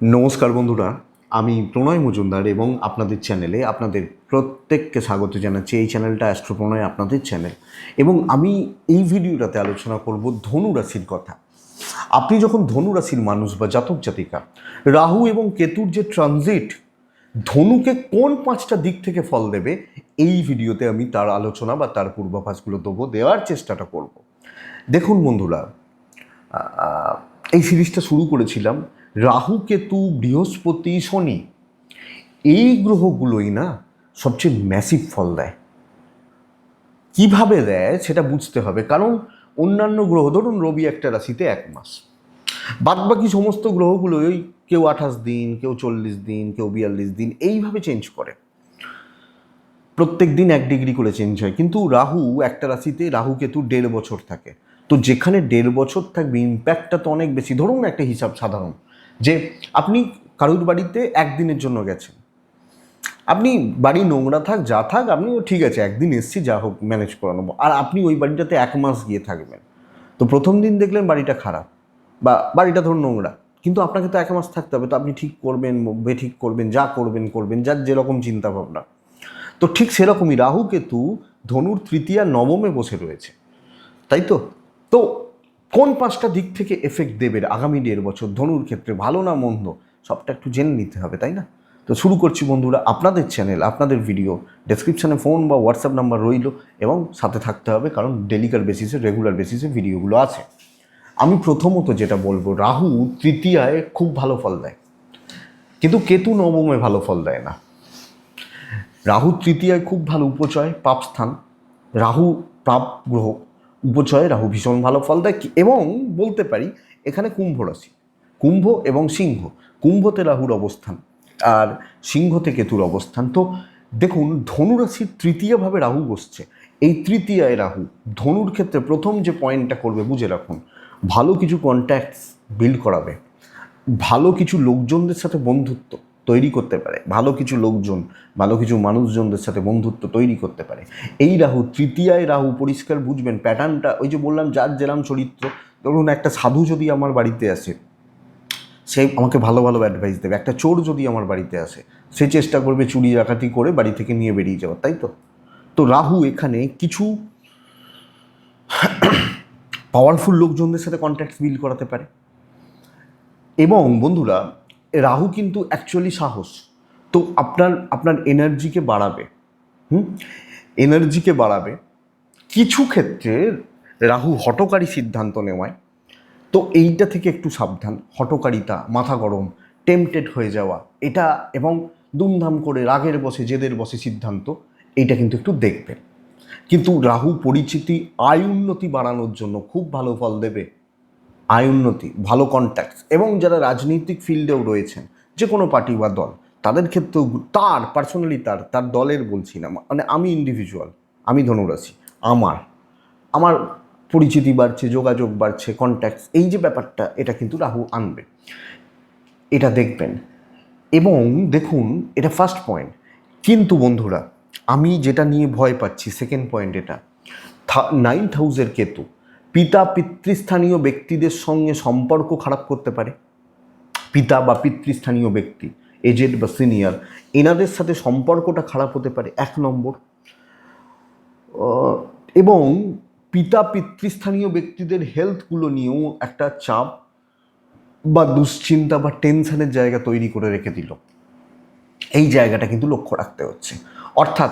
নমস্কার বন্ধুরা, আমি প্রণয় মজুমদার এবং আপনাদের চ্যানেলে আপনাদের প্রত্যেককে স্বাগত জানাচ্ছি। এই চ্যানেলটা অ্যাস্ট্রো প্রণয় আপনাদের চ্যানেল। এবং আমি এই ভিডিওটাতে আলোচনা করব ধনু রাশির কথা। আপনি যখন ধনু রাশির মানুষ বা জাতক জাতিকা, রাহু এবং কেতুর যে ট্রানজিট ধনুকে কোন পাঁচটা দিক থেকে ফল দেবে, এই ভিডিওতে আমি তার আলোচনা বা তার পূর্বাভাসগুলো দেবো, দেওয়ার চেষ্টাটা করব। দেখুন বন্ধুরা এই সিরিজটা শুরু করেছিলাম রাহু, কেতু, বৃহস্পতি, শনি, এই গ্রহগুলোই না সবচেয়ে ম্যাসিভ ফল দেয়। কীভাবে দেয় সেটা বুঝতে হবে, কারণ অন্যান্য গ্রহ, ধরুন রবি একটা রাশিতে এক মাস বাদ বাকি সমস্ত গ্রহগুলোই কেউ আঠাশ দিন, কেউ চল্লিশ দিন, কেউ বিয়াল্লিশ দিন, এইভাবে চেঞ্জ করে। প্রত্যেক দিন এক ডিগ্রি করে চেঞ্জ হয়, কিন্তু রাহু একটা রাশিতে, রাহু, কেতু দেড় বছর থাকে। তো যেখানে দেড় বছর থাকবে ইম্প্যাক্টটা তো অনেক বেশি। ধরুন একটা হিসাব সাধারণ যে আপনি কারুর বাড়িতে একদিনের জন্য গেছেন। আপনি বাড়ি নোংরা থাক, যা থাক, আপনি ঠিক আছে, একদিন এসছি, যা হোক ম্যানেজ করে নেব। আর আপনি ওই বাড়িটাতে এক মাস গিয়ে থাকবেন। তো প্রথম দিন দেখলেন বাড়িটা খারাপ বা বাড়িটা ধরুন নোংরা। কিন্তু আপনাকে তো এক মাস থাকতে হবে, তো আপনি ঠিক করবেন বে ঠিক করবেন, যা করবেন করবেন, যার যেরকম চিন্তাভাবনা। তো ঠিক সেরকমই রাহু, কেতু, ধনুর তৃতীয়া, নবমে বসে রয়েছে। তাই তো? তো কোন পাঁচটা দিক থেকে এফেক্ট দেবে আগামী দেড় বছর? ধনুর ক্ষেত্রে ভালো না মন্দ? সবটা একটু জেনে নিতে হবে, তাই না? তো শুরু করছি বন্ধুরা, আপনাদের চ্যানেল আপনাদের ভিডিও ডেসক্রিপশানে ফোন বা হোয়াটসঅ্যাপ নাম্বার রইল এবং সাথে থাকতে হবে কারণ ডেলিকার বেসিসে রেগুলার বেসিসে ভিডিওগুলো আছে। আমি প্রথমত যেটা বলব, রাহু তৃতীয়ায় খুব ভালো ফল দেয়। কিন্তু কেতু নবমে ভালো ফল দেয় না। রাহু তৃতীয়ায় খুব ভালো উপচয়, পাপ স্থান। রাহু পাপ গ্রহ উপচয়ে রাহু ভীষণ ভালো ফল দেয় এবং বলতে পারি এখানে কুম্ভ রাশি। কুম্ভ এবং সিংহ। কুম্ভতে রাহুর অবস্থান আর সিংহতে কেতুর অবস্থান। তো দেখুন, ধনু রাশির তৃতীয়ভাবে রাহু বসছে। এই তৃতীয়ায় রাহু, ধনুর ক্ষেত্রে প্রথম যে পয়েন্টটা করবে, বুঝে রাখুন, ভালো কিছু কন্ট্যাক্টস বিল্ড করাবে। ভালো কিছু লোকজনদের সাথে বন্ধুত্ব। তৈরি করতে পারে। ভালো কিছু লোকজন, ভালো কিছু মানুষজনদের সাথে বন্ধুত্ব তৈরি করতে পারে। এই রাহু, তৃতীয়ায় রাহু পরিষ্কার বুঝবেন। প্যাটার্নটা, ওই যে বললাম, যার যেরাম চরিত্র, ধরুন একটা সাধু যদি আমার বাড়িতে আসে, সে আমাকে ভালো ভালো অ্যাডভাইস দেবে। একটা চোর যদি আমার বাড়িতে আসে, সে চেষ্টা করবে চুরি ডাকাতি করে বাড়ি থেকে নিয়ে বেরিয়ে যাওয়ার, তাই তো? তো রাহু এখানে কিছু পাওয়ারফুল লোকজনদের সাথে কন্ট্যাক্ট বিল্ড করাতে পারে। এবং বন্ধুরা রাহু কিন্তু অ্যাকচুয়ালি সাহস। তো আপনার আপনার এনার্জিকে বাড়াবে, হুম? এনার্জিকে বাড়াবে। কিছু ক্ষেত্রে রাহু হটকারী সিদ্ধান্ত নেওয়ায়। তো এইটা থেকে একটু সাবধান, হটকারিতা, মাথা গরম টেম্পটেড হয়ে যাওয়া, এটা এবং দুমধাম করে রাগের বসে, জেদের বসে সিদ্ধান্ত, এইটা কিন্তু একটু দেখবেন। কিন্তু রাহু পরিচিতি, আয় উন্নতি বাড়ানোর জন্য খুব ভালো ফল দেবে। আয় উন্নতি, ভালো কন্ট্যাক্টস এবং যারা রাজনৈতিক ফিল্ডেও রয়েছেন, যে কোনো পার্টি বা দল, তাদের ক্ষেত্রেও তার পার্সোনালি তার তার দলের বলছি না মানে আমি ইন্ডিভিজুয়াল আমি ধনুরাশি, আমার আমার পরিচিতি বাড়ছে, যোগাযোগ বাড়ছে কন্ট্যাক্টস এই যে ব্যাপারটা, এটা কিন্তু রাহু আনবে। এটা দেখবেন। এবং দেখুন, এটা ফার্স্ট পয়েন্ট কিন্তু বন্ধুরা, আমি যেটা নিয়ে ভয় পাচ্ছি সেকেন্ড পয়েন্ট এটা নাইন্থ হাউসের কেতু পিতা পিতৃস্থানীয় ব্যক্তিদের সঙ্গে সম্পর্ক খারাপ করতে পারে। পিতা বা পিতৃস্থানীয় ব্যক্তি, এজেড বা সিনিয়র, এনাদের সাথে সম্পর্কটা খারাপ হতে পারে, এক নম্বর। এবং পিতা পিতৃস্থানীয় ব্যক্তিদের হেলথগুলো নিয়েও একটা চাপ বা দুশ্চিন্তা বা টেনশনের জায়গা তৈরি করে রেখে দিল। এই জায়গাটা কিন্তু লক্ষ্য রাখতে হচ্ছে। অর্থাৎ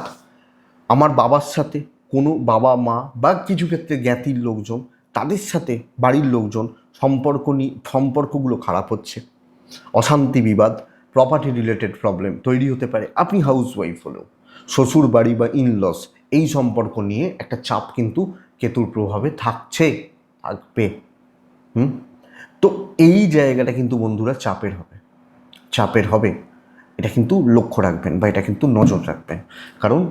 আমার বাবার সাথে কোনো বাবা মা বা কিছু ক্ষেত্রে জ্ঞাতির লোকজন, তাদের সাথে বাড়ির লোকজন সম্পর্ক নিয়ে সম্পর্কগুলো খারাপ হচ্ছে। অশান্তি বিবাদ প্রপার্টি রিলেটেড প্রবলেম তৈরি হতে পারে। আপনি হাউস ওয়াইফ হলেও শ্বশুর বাড়ি বা ইনলস এই সম্পর্ক নিয়ে একটা চাপ কিন্তু কেতুর প্রভাবে থাকছে, থাকবে। হুম? তো এই জায়গাটা কিন্তু বন্ধুরা চাপের হবে। চাপের হবে। এটা কিন্তু লক্ষ্য রাখবেন বা এটা কিন্তু নজর রাখবেন। কারণ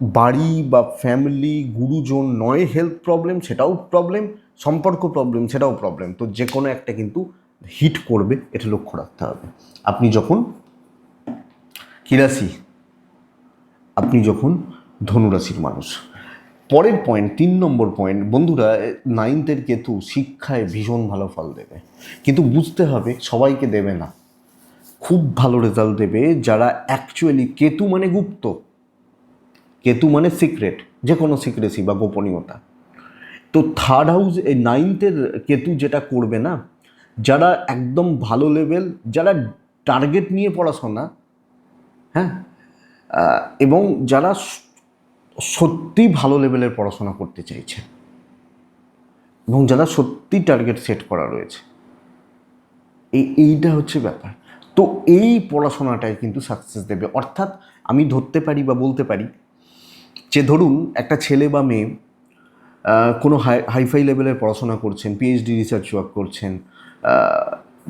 বাড়ি বা ফ্যামিলি গুরুজন নয় হেলথ প্রবলেম সেটাও প্রবলেম সম্পর্ক প্রবলেম সেটাও প্রবলেম তো যে কোনো একটা কিন্তু হিট করবে, এটা লক্ষ্য রাখতে হবে। আপনি যখন কিরাশি, আপনি যখন ধনুরাশির মানুষ, পরের পয়েন্ট তিন নম্বর পয়েন্ট বন্ধুরা নাইনথের কেতু শিক্ষায় ভীষণ ভালো ফল দেবে। কিন্তু বুঝতে হবে, সবাইকে দেবে না। খুব ভালো রেজাল্ট দেবে যারা অ্যাকচুয়ালি কেতু মানে গুপ্ত। কেতু মানে সিক্রেট যে কোনো সিক্রেসি বা গোপনীয়তা। তো থার্ড হাউস এই নাইনথের কেতু যেটা করবে না, যারা একদম ভালো লেভেল যারা টার্গেট নিয়ে পড়াশোনা হ্যাঁ? এবং যারা সত্যি ভালো লেভেলের পড়াশোনা করতে চাইছে এবং যারা সত্যি টার্গেট সেট করা রয়েছে। এই, এইটা হচ্ছে ব্যাপার। তো এই পড়াশোনাটাই কিন্তু সাকসেস দেবে। অর্থাৎ আমি ধরতে পারি বা বলতে পারি যে ধরুন একটা ছেলে বা মেয়ে কোনো হাই, হাইফাই লেভেলের পড়াশোনা করছেন পিএইচডি রিসার্চ ওয়ার্ক করছেন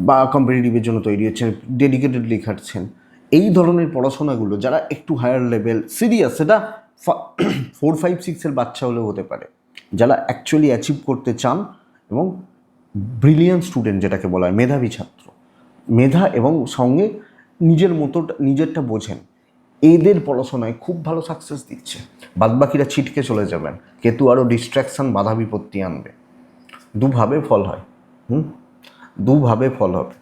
বা কম্পিটিটিভের জন্য তৈরি হচ্ছেন ডেডিকেটেডলি খাটছেন এই ধরনের পড়াশোনাগুলো যারা একটু হায়ার লেভেল সিরিয়াস সেটা ফোর ফাইভ সিক্সের বাচ্চা হলেও হতে পারে। যারা অ্যাকচুয়ালি অ্যাচিভ করতে চান এবং ব্রিলিয়ান্ট স্টুডেন্ট যেটাকে বলা হয়, মেধাবী ছাত্র। মেধা এবং সঙ্গে নিজের মতো নিজেরটা বোঝেন। এদের পড়াশোনায় খুব ভালো সাকসেস দিচ্ছে। বাদবাকিরা ছিটকে চলে যাবেন। কেতু আরও ডিস্ট্র্যাকশন বাধা বিপত্তি আনবে। দুভাবে ফল হয়, হুম? দুভাবে ফল হবে।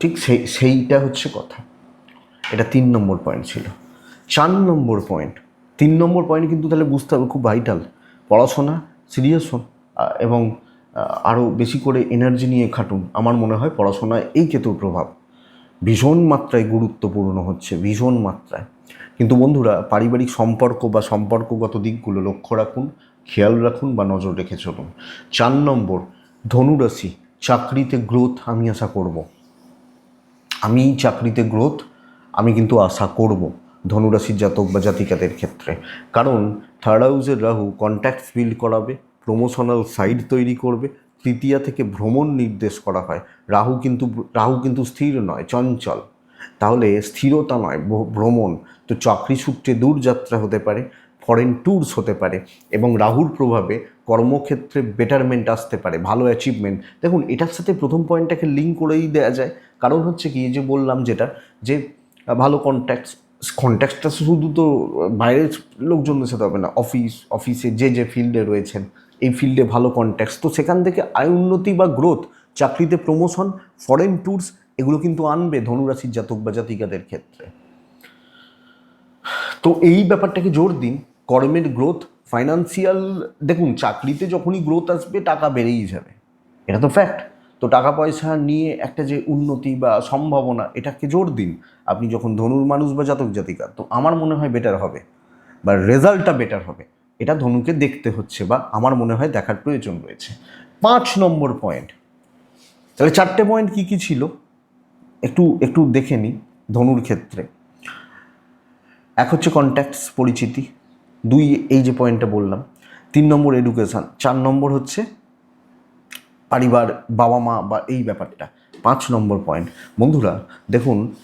ঠিক সেই, সেইটা হচ্ছে কথা। এটা তিন নম্বর পয়েন্ট ছিল। চার নম্বর পয়েন্ট তিন নম্বর পয়েন্ট কিন্তু তাহলে বুঝতে হবে, খুব ভাইটাল পড়াশোনা সিরিয়াস হন। এবং আরও বেশি করে এনার্জি নিয়ে খাটুন। আমার মনে হয় পড়াশোনায় এই কেতুর প্রভাব। ভীষণ মাত্রায় গুরুত্বপূর্ণ হচ্ছে, ভীষণ মাত্রায়। কিন্তু বন্ধুরা, পারিবারিক সম্পর্ক বা সম্পর্কগত দিকগুলো লক্ষ্য রাখুন, খেয়াল রাখুন বা নজর রেখে চলুন। চার নম্বর, ধনুরাশি, চাকরিতে গ্রোথ আমি আশা করব। আমি চাকরিতে গ্রোথ আমি কিন্তু আশা করব ধনুরাশির জাতক বা জাতিকাদের ক্ষেত্রে। কারণ থার্ড হাউসের রাহু কন্ট্যাক্ট বিল্ড করাবে প্রমোশনাল সাইড তৈরি করবে তৃতীয়া থেকে ভ্রমণ নির্দেশ করা হয়। রাহু কিন্তু রাহু কিন্তু স্থির নয়, চঞ্চল। তাহলে স্থিরতা নয় ভ্রমণ। তো চাকরি সূত্রে দূরযাত্রা হতে পারে ফরেন ট্যুরস হতে পারে এবং রাহুর প্রভাবে কর্মক্ষেত্রে বেটারমেন্ট আসতে পারে, ভালো অ্যাচিভমেন্ট দেখুন, এটার সাথে প্রথম পয়েন্টটাকে লিঙ্ক করেই দেওয়া যায়। কারণ হচ্ছে কি যে বললাম যেটা, যে ভালো কন্ট্যাক্টস কন্ট্যাক্টটা শুধু তো বাইরের লোকজনদের সাথে হবে না অফিস অফিসে যে যে ফিল্ডে রয়েছেন। এই ফিল্ডে ভালো কন্ট্যাক্টস তো সেখান থেকে আয় উন্নতি বা গ্রোথ চাকরিতে প্রমোশন ফরেন ট্যুরস এগুলো কিন্তু আনবে ধনুরাশির জাতক বা জাতিকাদের ক্ষেত্রে। তো এই ব্যাপারটাকে জোর দিন, কর্মের গ্রোথ ফাইনান্সিয়াল দেখুন, চাকরিতে যখনই গ্রোথ আসবে, টাকা বেড়েই যাবে। এটা তো ফ্যাক্ট তো টাকা পয়সা নিয়ে একটা যে উন্নতি বা সম্ভাবনা, এটাকে জোর দিন। আপনি যখন ধনুর মানুষ বা জাতক জাতিকা, তো আমার মনে হয় বেটার হবে। বা রেজাল্টটা বেটার হবে। এটা ধনুকে দেখতে হচ্ছে বা আমার মনে হয় দেখার প্রয়োজন রয়েছে। পাঁচ নম্বর পয়েন্ট তাহলে চারটে পয়েন্ট কী কী ছিল? একটু একটু দেখে নিই ধনুর ক্ষেত্রে। এক হচ্ছে কন্ট্যাক্টস পরিচিতি। দুই, এই যে পয়েন্টটা বললাম। তিন নম্বর এডুকেশান চার নম্বর হচ্ছে পরিবার, বাবা মা বা এই ব্যাপারটা। পাঁচ নম্বর পয়েন্ট বন্ধুরা, দেখুন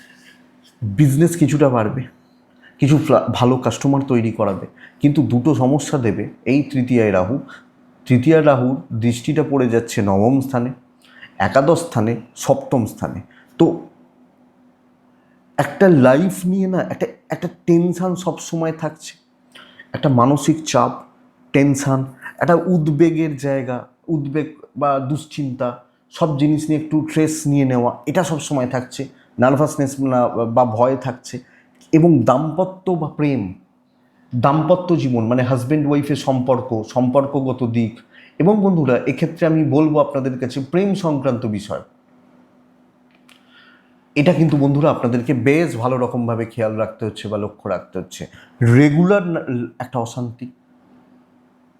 বিজনেস কিছুটা বাড়বে। কিছু ভালো কাস্টমার তৈরি করাবে। কিন্তু দুটো সমস্যা দেবে, এই তৃতীয়ায় রাহু। তৃতীয় রাহুর দৃষ্টিটা পড়ে যাচ্ছে নবম স্থানে, একাদশ স্থানে, সপ্তম স্থানে। তো একটা লাইফ নিয়ে না একটা একটা টেনশান সবসময় থাকছে। একটা মানসিক চাপ টেনশান একটা উদ্বেগের জায়গা, উদ্বেগ বা দুশ্চিন্তা, সব জিনিস নিয়ে একটু ট্রেস নিয়ে নেওয়া, এটা সব সময় থাকছে নার্ভাসনেস বা ভয় থাকছে। এবং দাম্পত্য বা প্রেম, দাম্পত্য জীবন মানে হাজব্যান্ড ওয়াইফের সম্পর্ক, সম্পর্কগত দিক। এবং বন্ধুরা, এক্ষেত্রে আমি বলব আপনাদের কাছে প্রেম সংক্রান্ত বিষয়। এটা কিন্তু বন্ধুরা আপনাদেরকে বেশ ভালো রকমভাবে খেয়াল রাখতে হচ্ছে বা লক্ষ্য রাখতে হচ্ছে। রেগুলার একটা অশান্তি।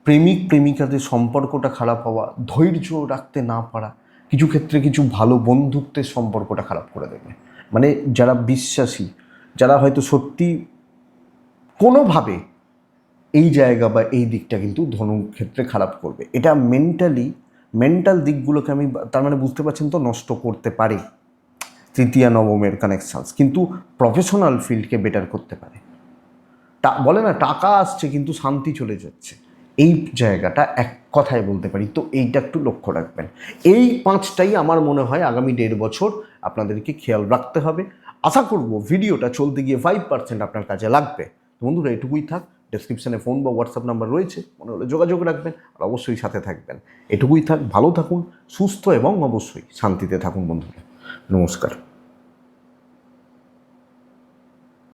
প্রেমিক, প্রেমিকাদের সম্পর্কটা খারাপ হওয়া, ধৈর্য রাখতে না পারা, কিছু ক্ষেত্রে কিছু ভালো বন্ধুত্বের সম্পর্কটা খারাপ করে দেবে। মানে যারা বিশ্বাসী যারা হয়তো সত্যি কোনোভাবে এই জায়গা বা এই দিকটা কিন্তু ধনু ক্ষেত্রে খারাপ করবে। এটা মেন্টালি মেন্টাল দিকগুলোকে আমি তার মানে বুঝতে পারছেন তো নষ্ট করতে পারে। তৃতীয়, নবমের কানেকশানস কিন্তু প্রফেশনাল ফিল্ডকে বেটার করতে পারে। তা বলে না, টাকা আসছে কিন্তু শান্তি চলে যাচ্ছে। এই জায়গাটা এক কথায় বলতে পারি। তো এইটা একটু লক্ষ্য রাখবেন। এই পাঁচটাই আমার মনে হয় আগামী দেড় বছর আপনাদেরকে খেয়াল রাখতে হবে। আশা করব ভিডিওটা চলতে গিয়ে ফাইভ পার্সেন্ট আপনার কাজে লাগবে। তো বন্ধুরা, এটুকুই থাক। ডেসক্রিপশানে ফোন বা হোয়াটসঅ্যাপ নাম্বার রয়েছে। মনে হলে যোগাযোগ রাখবেন আর অবশ্যই সাথে থাকবেন। এটুকুই থাক, ভালো থাকুন, সুস্থ এবং অবশ্যই শান্তিতে থাকুন বন্ধুরা। নমস্কার।